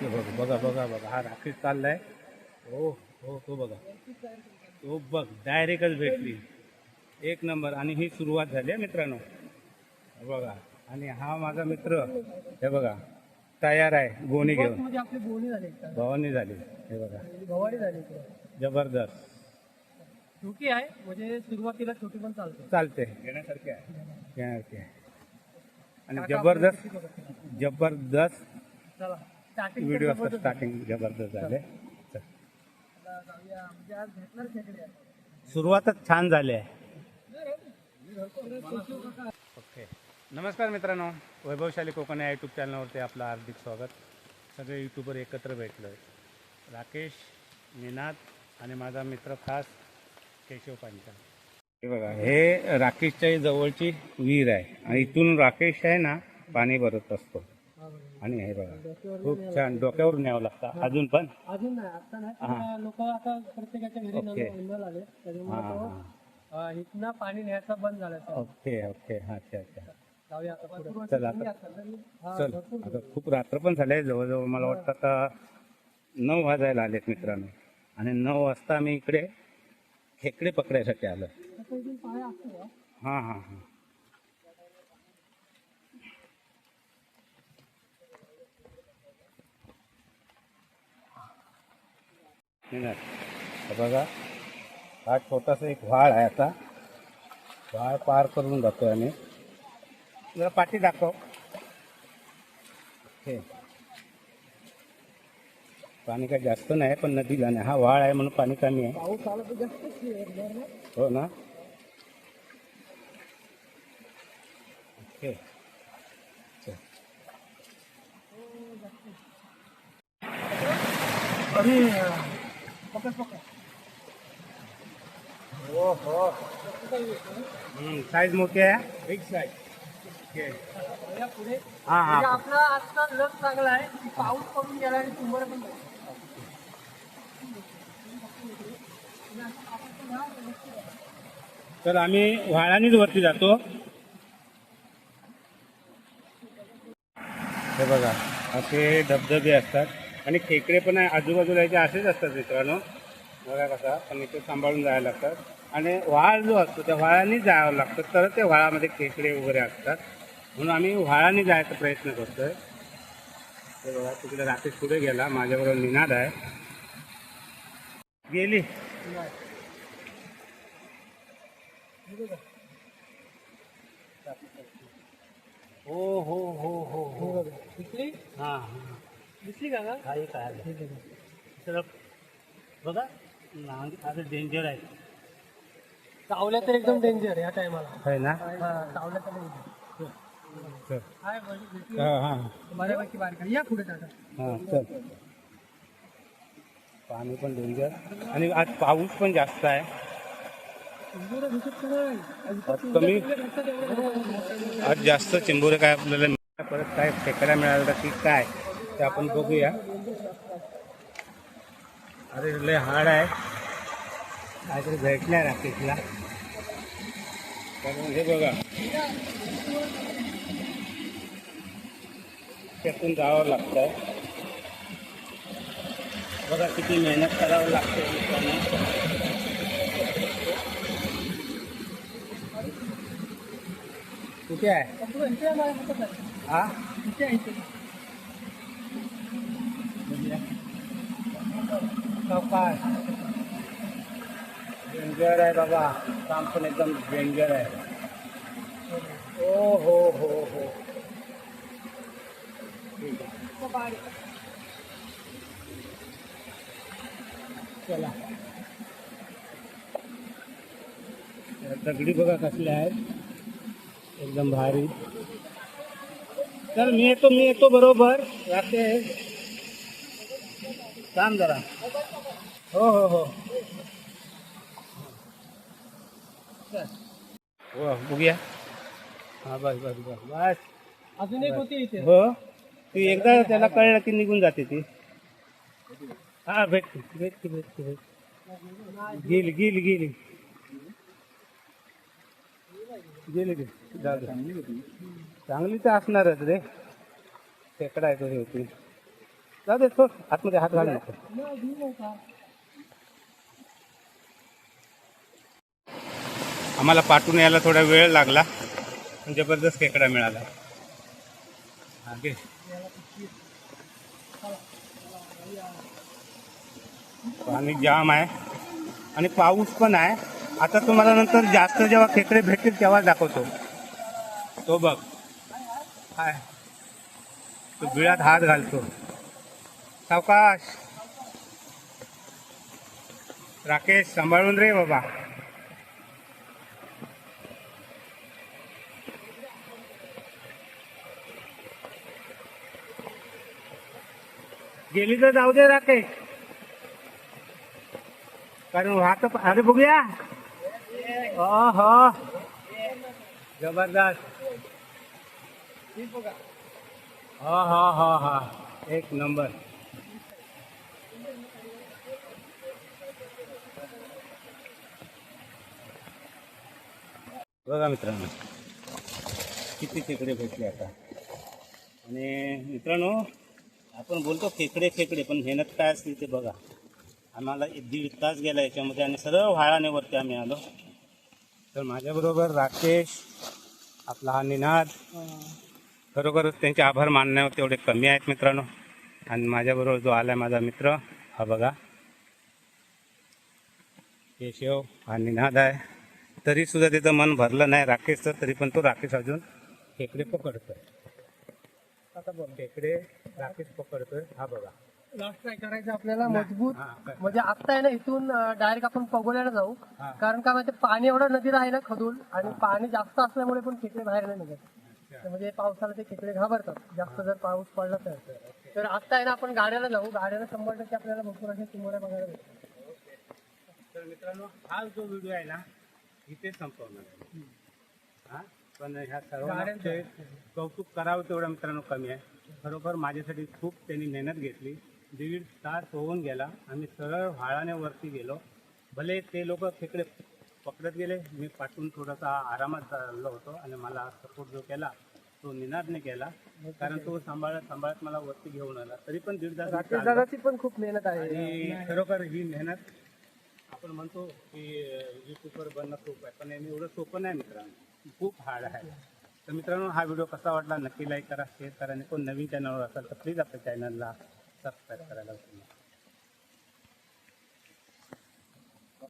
हे बघ बघा बघा बघा. हा राकेश चाललाय. हो हो तो बघा. तो बघ डायरेक्टच भेटली. एक नंबर. आणि ही सुरुवात झाली आहे मित्रांनो. बघा. आणि हा माझा मित्र हे बघा तयार आहे गोणी घेऊन. एकदा. भवानी झाली हे बघा. गवारी झाली. जबरदस्त. छोटी आहे म्हणजे सुरुवातीला छोटी पण चालते. चालते. घेण्यासारखे आहे. घेण्यासारखे आहे. आणि जबरदस्त जबरदस्त. चला. व्हिडिओ असतात स्टार्टिंग जबरदस्त झाले. चल. म्हणजे. सुरुवातच छान झाली आहे. ओके. नमस्कार मित्रांनो. वैभवशाली कोकण या यूट्यूब चॅनलवरती आपलं हार्दिक स्वागत. सगळे यूट्यूबर एकत्र भेटलो आहे राकेश निनाद आणि माझा मित्र खास केशव पांचा हे बघा हे राकेशच्या जवळची विहीर आहे. आणि इथून राकेश आहे ना पाणी भरत असतो. आणि हे बघा खूप छान डोक्यावर न्यावं लागतं. अजून पण? अजून नाही आता नाही. लोक आता प्रत्येकाच्या घरी ओके. नळ आले त्याच्यामुळे हां तो हां. अं, इथनं पाणी न्यायचं बंद झालं सर. Okay okay. हा अच्छा अच्छा. जाऊया आता पुढे. चल आता हा, चल. भरपूर. आता खूप रात्र पण झाले जवळजवळ मला वाटतं आता नऊ वाजायला आलेत मित्रांनो. आणि नऊ वाजता आम्ही इकडे खेकडे पकडायसाठी आलो आता इथून पाय असतो का? हां हां हां. बघा हा छोटासा एक व्हाळ आहे आता. व्हाळ पार करून जातोय आम्ही. जरा पाठी दाखव. हे. पाणी काही जास्त नाही पण नदीला नाही. हा व्हाळ आहे म्हणून पाणी कमी आहे. पाऊस आला तर ना? हो ना. ओके चल. अरे पकड पकड हो हो साईज मोठी आहे. बिग साईज पुढे. हां म्हणजे हां आपला आजचा लस चांगला आहे की पाऊस पडून गेला आणि तुम्हाला पण नाही. तर आम्ही व्हाळानीच वरती जातो. हे बघा असे धबधबे असतात. आणि खेकडे पण आहे आजूबाजूला याचे असेच असतात मित्रांनो. बघा कसा पण इथे सांभाळून जायला लागतात. आणि व्हाळ जो असतो त्या व्हाळानेच जावं लागतं. तर त्या व्हाळामध्ये खेकडे वगैरे असतात. म्हणून आम्ही व्हाळाने जायचा प्रयत्न करतोय. हे बघा तिकडे राकेश पुढे गेला. माझ्याबरोबर निनाद आहे. गेली. हो हो हो हो हे हो. दिसली का काही काय. तर बघा. नांग आता डेंजर आहे. चावल्या तर एकदम डेंजर या टायमाला. आहे ना? चावल्या तर डेंजर चल. हाय? हां हां. बऱ्यापैकी. या पुढे हां पाणी पण डेंजर आणि आज पाऊस पण जास्त आहे. कमी. आज जास्त चिंबोरे काय आपल्याला परत काय खेकडा मिळाला की काय? ते आपण बघूया. अरे लय हाड आहे. काहीतरी भेटल्या राकेशला. कारण हे बघा. त्यातून जावं लागतं बघा किती मेहनत करावं लागते मित्रांनो कुठे आहे? आहे आहे. हा इथे. डेंजर आहे बाबा काम पण एकदम डेंजर आहे ओ हो हो हो चला दगडी बघा कसल्या आहेत एकदम भारी तर मी येतो मी येतो बरोबर राकेश थांब जरा हो हो हो. हो बघूया. हा बस बस बस बस. अजून एक होती इथे. हो ती एकदा त्याला कळलं की निघून जाते ती. हा भेटते भेटते भेटते भेट गेली गेली गेली. गेली ती. दे. चांगली तर असणारच रे. खेकडा आहे तो होती. जाऊ दे सोड. आतमध्ये हात घाल नको नाही, घेऊ नका. आम्हाला पाठवून यायला थोडा वेळ लागला. पण जबरदस्त खेकडा मिळाला. हा, पाणी जाम आहे. आणि पाऊस पण आहे. आता तुम्हाला नंतर जास्त जेव्हा खेकडे भेटतील तेव्हा दाखवतो. तो बघ. काय तो बिळात हात घालतो. सावकाश. राकेश सांभाळून रे बाबा. गेली तर जाऊ दे राकेश कारण वाहत अरे बघूया हो जबरदस्त हा हा हा हा एक नंबर बघा मित्रांनो किती खेकडे भेटले आता आणि मित्रांनो आपण बोलतो खेकडे खेकडे पण मेहनत काय असते ते बघा. आम्हाला एक दीड तास गेला याच्यामध्ये आणि सरळ व्हाळाने वरती आम्ही आलो. तर माझ्याबरोबर राकेश आपला हा निनाद खरोखरच त्यांचे आभार मानण्यावर तेवढे कमी आहेत मित्रांनो. आणि माझ्याबरोबर जो आला माझा मित्र हा बघा. केशव हा निनाद आहे. तरी सुद्धा त्याचं मन भरलं नाही राकेशचं तरी पण तो राकेश अजून खेकडे पकडतोय. आता बघ खेकडे राकेश पकडतोय हा बघा. लास्ट ट्राय करायचं आपल्याला मजबूत. हा? म्हणजे आता आहे ना इथून डायरेक्ट आपण पगोल्याला जाऊ. हा. कारण काय माहिती पाणी एवढं नदीला आहे ना खदून आणि पाणी जास्त असल्यामुळे पण खेकडे बाहेर नाही निघत. म्हणजे पावसाला ते खेकडे घाबरतात. जास्त जर पाऊस पडला तर. तर आता आहे ना आपण गाड्याला जाऊ. गाड्याला शंभर टक्के आपल्याला भरपूर अशा चिमोऱ्या बघायला भेटतात तर मित्रांनो हा जो व्हिडिओ आहे ना इथे संपवणार आहे. हा? पण ह्या सर्वांचे कौतुक करावं तेवढं मित्रांनो कमी आहे. खरोखर माझ्यासाठी खूप त्यांनी मेहनत घेतली. दीड तास होऊन गेला. आम्ही सरळ व्हाळाने वरती गेलो. भले ते लोक खेकडे पकडत गेले मी पाठवून थोडासा आरामात चाललो होतो आणि मला सपोर्ट जो केला तो निनादने केला. कारण तो सांभाळत सांभाळत मला वरती घेऊन आला. तरी पण दीड तास पण खूप मेहनत आहे. आणि खरोखर ही मेहनत आपण म्हणतो की युट्यूबवर बनणं सोपं आहे पण एवढं सोपं नाही मित्रांनो. खूप हार्ड आहे. तर मित्रांनो हा व्हिडिओ कसा वाटला नक्की लाईक करा शेअर करा आणि कोण नवीन चॅनलवर असाल तर प्लीज आपल्या चॅनलला सबस्क्राईब करायला विसरू नका.